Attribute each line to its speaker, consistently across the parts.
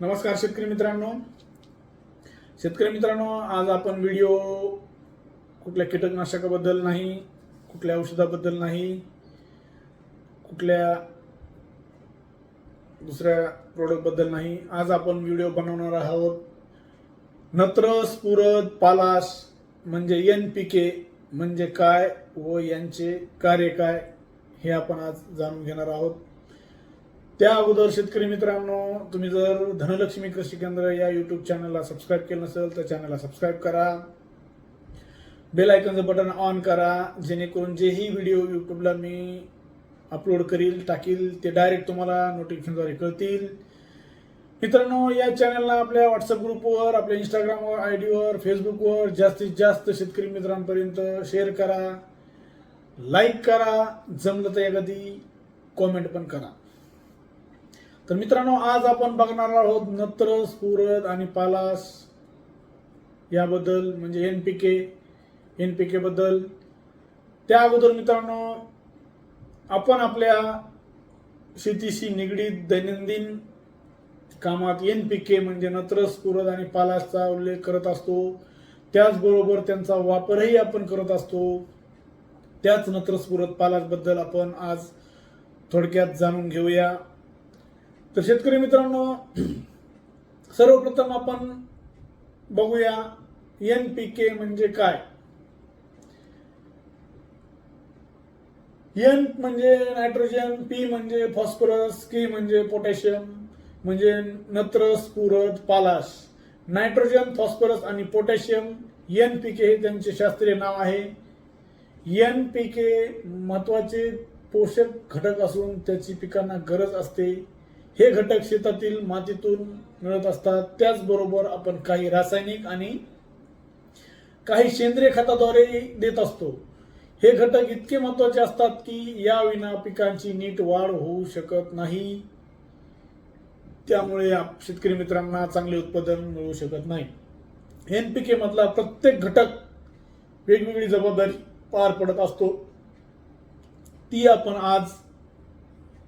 Speaker 1: नमस्कार शेतकरी मित्रांनो. शेतकरी मित्रांनो आज आपण व्हिडिओ कुठल्या कीटकनाशकाबद्दल नाही कुठल्या औषधाबद्दल नाही कुठल्या दुसऱ्या प्रोडक्टबद्दल नाही आज आपण व्हिडिओ बनवणार आहोत. नत्र स्फुरद पालाश म्हणजे एन पी के म्हणजे काय व यांचे कार्य काय हे आपण आज जाणून घेणार आहोत. त्या अगोदर शेतकरी मित्रांनो तुम्ही जर धनलक्ष्मी कृषी केंद्र या युट्यूब चॅनलला सबस्क्राईब केलं नसेल तर चॅनलला सबस्क्राईब करा. बेल आयकनचं बटन ऑन करा. जेणेकरून जेही व्हिडिओ युट्यूबला मी अपलोड करील टाकील ते डायरेक्ट तुम्हाला नोटिफिकेशनद्वारे कळतील. मित्रांनो या चॅनलला आपल्या व्हॉट्सअप ग्रुपवर आपल्या इंस्टाग्रामवर आय डीवर फेसबुकवर जास्तीत जास्त शेतकरी मित्रांपर्यंत शेअर करा. लाईक करा. जमलं तर एखादी कॉमेंट पण करा. तर मित्रांनो आज आपण बघणार आहोत नत्र स्फुरद आणि पालास याबद्दल म्हणजे N P K N P K बद्दल. त्या अगोदर मित्रांनो आपण आपल्या शेतीशी निगडीत दैनंदिन कामात एन पी के म्हणजे नत्र स्फुरद आणि पालासचा उल्लेख करत असतो. त्याचबरोबर त्यांचा वापरही आपण करत असतो. त्याच नत्र स्फुरद पालासबद्दल आपण आज थोडक्यात जाणून घेऊया. तर शेतकरी मित्रांनो सर्वप्रथम आपण बघूया एन पी के म्हणजे काय? एन म्हणजे नायट्रोजन पी म्हणजे फॉस्फरस के म्हणजे पोटॅशियम म्हणजे नत्र स्फुरद पालाश. नायट्रोजन फॉस्फरस आणि पोटॅशियम एन पी के हे त्यांचे शास्त्रीय नाव आहे. एन पी के महत्त्वाचे पोषक घटक असून त्याची पिकांना गरज असते. हे घटक शेतातील मातीतून मिळत असतात. त्याचबरोबर आपण काही रासायनिक आणि काही सेंद्रिय खताद्वारे देत असतो. हे घटक इतके महत्त्वाचे असतात की या विना पिकांची नीट वाढ होऊ शकत नाही. त्यामुळे आप- शेतकरी मित्रांना चांगले उत्पादन मिळू शकत नाही. एनपीके मधला प्रत्येक घटक वेगवेगळी जबाबदारी पार पडत असतो. ती आपण आज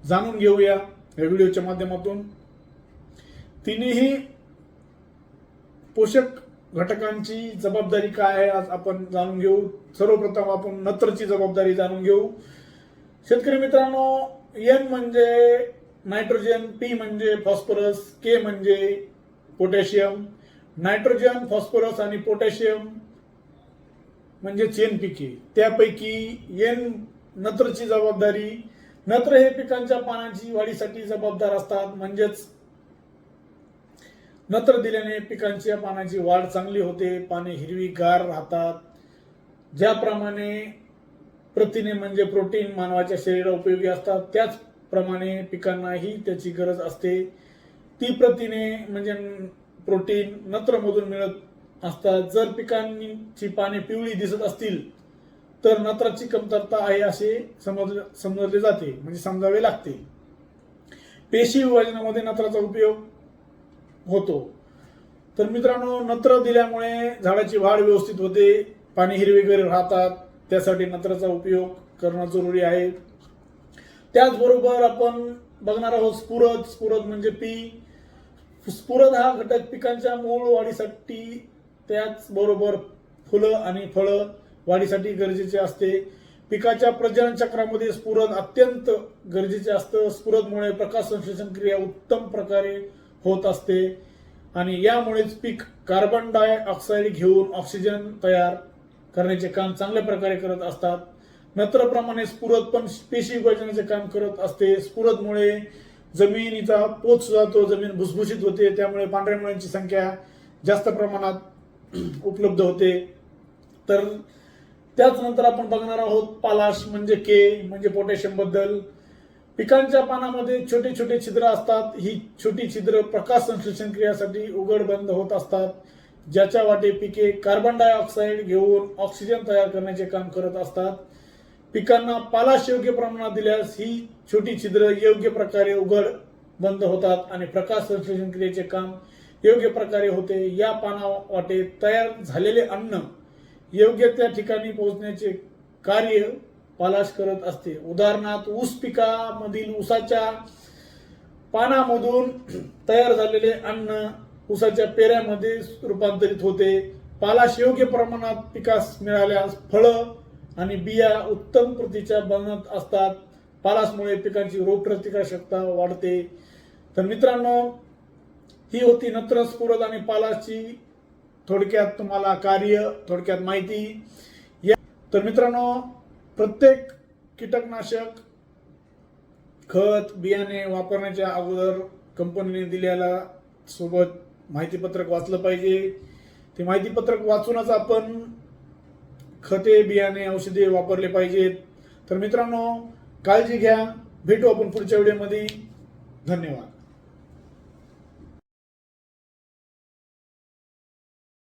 Speaker 1: जाणून घेऊया. या व्हिडिओच्या माध्यमातून. तिन्ही पोषक घटकांची जबाबदारी काय आहे आज आपण जाणून घेऊ. सर्वप्रथम आपण नत्रची जबाबदारी जाणून घेऊ. शेतकरी मित्रांनो एन म्हणजे नायट्रोजन पी म्हणजे फॉस्फरस के म्हणजे पोटॅशियम. नायट्रोजन फॉस्फरस आणि पोटॅशियम म्हणजे चेन पिके. त्यापैकी एन नत्रची जबाबदारी नत्र हे पिकांच्या पानांची वाढीसाठी जबाबदार असतात. म्हणजेच नत्र दिल्याने पिकांच्या पानांची वाढ चांगली होते. पाने हिरवीगार राहतात. ज्याप्रमाणे प्रथिने म्हणजे प्रोटीन मानवाच्या शरीरा उपयोगी असतात त्याचप्रमाणे पिकांनाही त्याची गरज असते. ती प्रथिने म्हणजे प्रोटीन नत्रमधून मिळत असतात. जर पिकांची पाने पिवळी दिसत असतील तर नत्राची कमतरता आहे असे समजले समजले जाते म्हणजे समजावे लागते. पेशी विभाजनामध्ये नत्राचा उपयोग होतो. तर मित्रांनो नत्र दिल्यामुळे झाडाची वाढ व्यवस्थित होते पाणी हिरवेगार राहतात त्यासाठी नत्राचा उपयोग करणं जरुरी आहे. त्याचबरोबर आपण बघणार आहोत स्फुरद स्फुरद म्हणजे पी. स्फुरद हा घटक पिकांच्या मूळ वाढीसाठी त्याचबरोबर फुलं आणि फळं वाढीसाठी गरजेचे असते. पिकाच्या प्रजनन चक्रामध्ये स्फुरद अत्यंत गरजेचे असतं. स्फुरदमुळे प्रकाश संश्लेषण क्रिया उत्तम प्रकारे होत असते. आणि यामुळेच पीक कार्बन डाय ऑक्साईड घेऊन ऑक्सिजन तयार करण्याचे काम चांगल्या प्रकारे करत असतात. नत्रप्रमाणे स्फुरद पण पेशी विभाजनाचे काम करत असते. स्फुरदमुळे जमिनीचा पोत जातो जमीन भुसभुशीत होते. त्यामुळे पांढऱ्या मुळ्यांची संख्या जास्त प्रमाणात उपलब्ध होते. तर त्याचनंतर आपण बघणार आहोत पालाश म्हणजे के म्हणजे पोटॅशियमबद्दल. पिकांच्या पानामध्ये छोटे छोटे छिद्र असतात. ही छोटी छिद्र प्रकाश संश्लेषण क्रियासाठी उघड बंद होत असतात ज्याच्या वाटे पिके कार्बन डायऑक्साईड घेऊन ऑक्सिजन तयार करण्याचे काम करत असतात. पिकांना पालाश योग्य प्रमाणात दिल्यास ही छोटी छिद्र योग्य प्रकारे उघड बंद होतात आणि प्रकाश संश्लेषण क्रियेचे काम योग्य प्रकारे होते. या पाना वाटे तयार झालेले अन्न योग्य त्या ठिकाणी पोहोचण्याचे कार्य पालाश करत असते. उदाहरणार्थ ऊस पिकामधील ऊसाच्या पानामधून तयार झालेले अन्न ऊसाच्या पेऱ्यामध्ये रूपांतरित होते. पालाश योग्य प्रमाणात पिकास मिळाल्यास फळं आणि बिया उत्तम प्रतीच्या बनत असतात. पालासमुळे पिकांची रोगप्रतिकारक्षमता वाढते. तर मित्रांनो ही होती नत्र स्फुरद आणि पालाची थोडक्यात तुम्हाला कार्य थोडक्यात माहिती. या तर मित्रांनो प्रत्येक कीटकनाशक खत बियाणे वापरण्याच्या अगोदर कंपनीने दिलेल्या सोबत माहितीपत्रक वाचलं पाहिजे. ते माहितीपत्रक वाचूनच आपण खते बियाणे औषधे वापरले पाहिजेत. तर मित्रांनो काळजी घ्या. भेटू आपण पुढच्या व्हिडिओमध्ये. धन्यवाद.